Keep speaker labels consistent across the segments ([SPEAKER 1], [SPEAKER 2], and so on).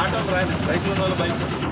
[SPEAKER 1] Auto రాని bike.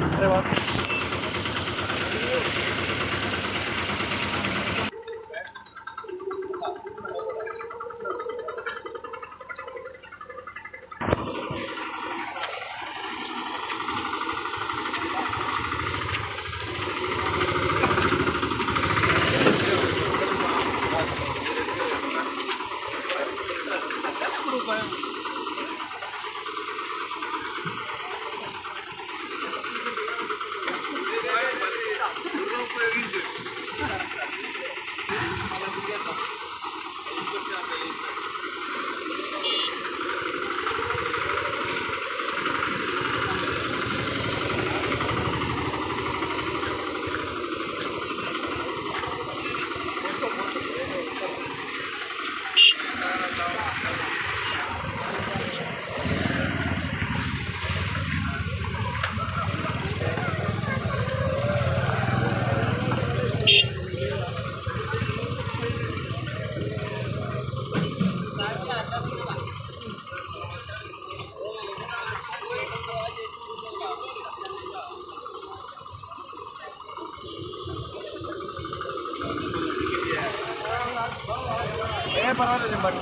[SPEAKER 1] ఉన్న వాళ్ళు బైక్ ఏ పర్వాలేదు బట్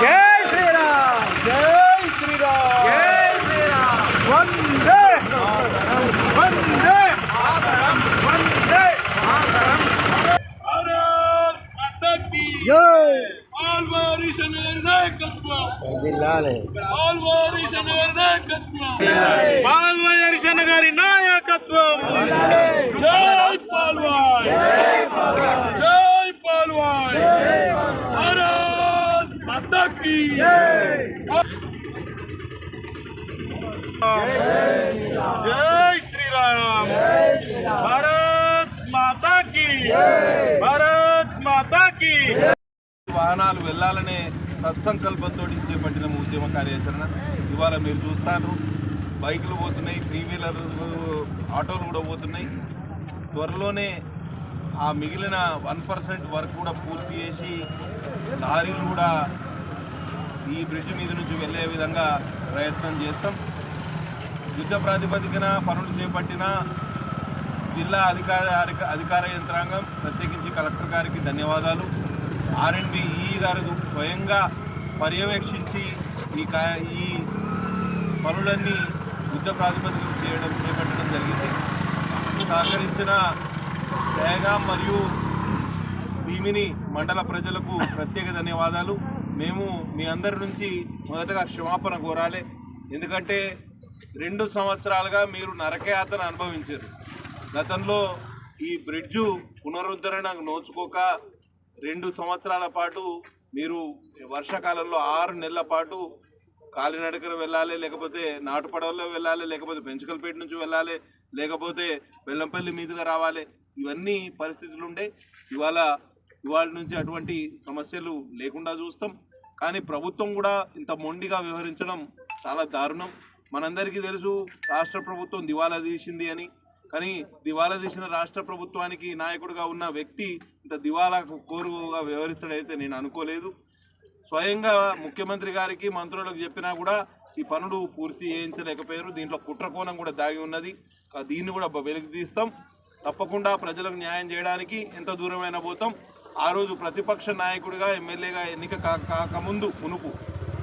[SPEAKER 2] జై శ్రీరామ్
[SPEAKER 1] జై శ్రీరామ్
[SPEAKER 2] జై శ్రీరామ్ వందే వందే వందే జై
[SPEAKER 1] పాల్వాయరిశన్న గారి నాయకత్వం జై పాల్వాయ్ జై పాల్వాయ్ భారత్ మాతా కీ జై శ్రీరామ్. భారత్ మాతా కీ భారత్ మాతా కీ. వాహనాలు వెళ్ళాలనే సత్సంకల్పంతో చేపట్టిన ఉద్యమ కార్యాచరణ. ఇవాళ మీరు చూస్తారు బైకులు పోతున్నాయి త్రీ వీలర్ ఆటోలు కూడా పోతున్నాయి. త్వరలోనే ఆ మిగిలిన వన్ పర్సెంట్ వర్క్ కూడా పూర్తి చేసి లారీలు కూడా ఈ బ్రిడ్జ్ మీద నుంచి వెళ్ళే విధంగా ప్రయత్నం చేస్తాం. యుద్ధ ప్రాతిపదికన పనులు చేపట్టిన జిల్లా అధికార అధిక- అధికార యంత్రాంగం ప్రత్యేకించి కలెక్టర్ గారికి ధన్యవాదాలు. ఆర్ఎండ్బి ఈ గారు స్వయంగా పర్యవేక్షించి ఈ ఈ పనులన్నీ యుద్ధ ప్రాతిపదికన చేయడం చేపట్టడం జరిగింది. సహకరించిన దయగాం మరియు భీమిని మండల ప్రజలకు ప్రత్యేక ధన్యవాదాలు. మేము మీ అందరి నుంచి మొదటగా క్షమాపణ కోరాలి. ఎందుకంటే రెండు సంవత్సరాలుగా మీరు నరకయాత్ర అనుభవించారు. గతంలో ఈ బ్రిడ్జు పునరుద్ధరణకు నోచుకోక రెండు సంవత్సరాల పాటు మీరు వర్షాకాలంలో ఆరు నెలల పాటు కాలినడకన వెళ్ళాలి లేకపోతే నాటుపడవలో వెళ్ళాలి లేకపోతే పెంచుకలపేట నుంచి వెళ్ళాలి లేకపోతే బెల్లంపల్లి మీదుగా రావాలి. ఇవన్నీ పరిస్థితులు ఉండే. ఇవాళ ఇవాళ నుంచి అటువంటి సమస్యలు లేకుండా చూస్తాం. కానీ ప్రభుత్వం కూడా ఇంత మొండిగా వ్యవహరించడం చాలా దారుణం. మనందరికీ తెలుసు రాష్ట్ర ప్రభుత్వం దివాలా తీసింది అని. కానీ దివాలా తీసిన రాష్ట్ర ప్రభుత్వానికి నాయకుడిగా ఉన్న వ్యక్తి ఇంత దివాలా కోరుగా వ్యవహరిస్తాడైతే నేను అనుకోలేదు. స్వయంగా ముఖ్యమంత్రి గారికి మంత్రులకు చెప్పినా కూడా ఈ పనులు పూర్తి చేయించలేకపోయారు. దీంట్లో కుట్రకోణం కూడా దాగి ఉన్నది. దీన్ని కూడా వెలికి తీస్తాం. తప్పకుండా ప్రజలకు న్యాయం చేయడానికి ఎంత దూరమైనా పోతాం. ఆ రోజు ప్రతిపక్ష నాయకుడిగా ఎమ్మెల్యేగా ఎన్నిక కా- కాకముందు మునుపు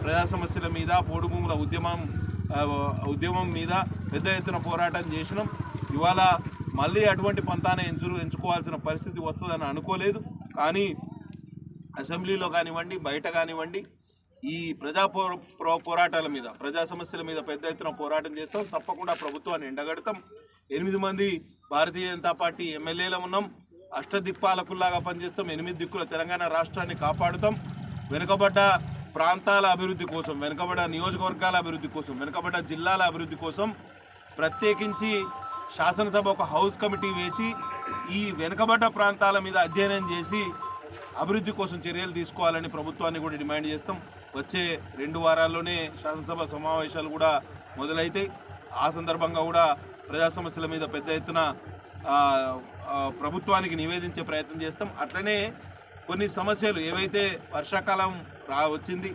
[SPEAKER 1] ప్రజా సమస్యల మీద పోడుభూముల ఉద్యమం ఉద్యమం మీద పెద్ద ఎత్తున పోరాటం చేసినాం. ఇవాళ మళ్ళీ అటువంటి పంతాన్ని ఎంచు ఎంచుకోవాల్సిన పరిస్థితి వస్తుందని అనుకోలేదు. కానీ అసెంబ్లీలో కానివ్వండి బయట కానివ్వండి ఈ ప్రజా పో- పో- పోరాటాల మీద ప్రజా సమస్యల మీద పెద్ద ఎత్తున పోరాటం చేస్తాం. తప్పకుండా ప్రభుత్వాన్ని ఎండగడతాం. ఎనిమిది మంది భారతీయ జనతా పార్టీ ఎమ్మెల్యేలు ఉన్నాం. అష్టదిక్పాలకుల్లాగా పనిచేస్తాం. ఎనిమిది దిక్కుల తెలంగాణ రాష్ట్రాన్ని కాపాడుతాం. వెనుకబడ్డ ప్రాంతాల అభివృద్ధి కోసం వెనుకబడ్డ నియోజకవర్గాల అభివృద్ధి కోసం వెనుకబడ్డ జిల్లాల అభివృద్ధి కోసం ప్రత్యేకించి శాసనసభ ఒక హౌస్ కమిటీ వేసి ఈ వెనుకబడ్డ ప్రాంతాల మీద అధ్యయనం చేసి అభివృద్ధి కోసం చర్యలు తీసుకోవాలని ప్రభుత్వాన్ని కూడా డిమాండ్ చేస్తాం. వచ్చే రెండు వారాల్లోనే శాసనసభ సమావేశాలు కూడా మొదలైతాయి. ఆ సందర్భంగా కూడా ప్రజా సమస్యల మీద పెద్ద ఎత్తున ప్రభుత్వానికి నివేదించే ప్రయత్నం చేస్తాం. అట్లనే కొన్ని సమస్యలు ఏవైతే వర్షాకాలం రా వచ్చింది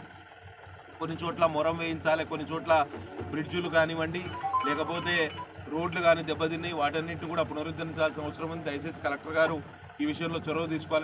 [SPEAKER 1] కొన్ని చోట్ల మొరం వేయించాలి కొన్ని చోట్ల బ్రిడ్జులు కానివ్వండి లేకపోతే రోడ్లు కానీ దెబ్బతిన్నాయి వాటన్నింటినీ కూడా పునరుద్ధరించాల్సిన అవసరం ఉంది. దయచేసి కలెక్టర్ గారు ఈ విషయంలో చొరవ తీసుకోవాలి.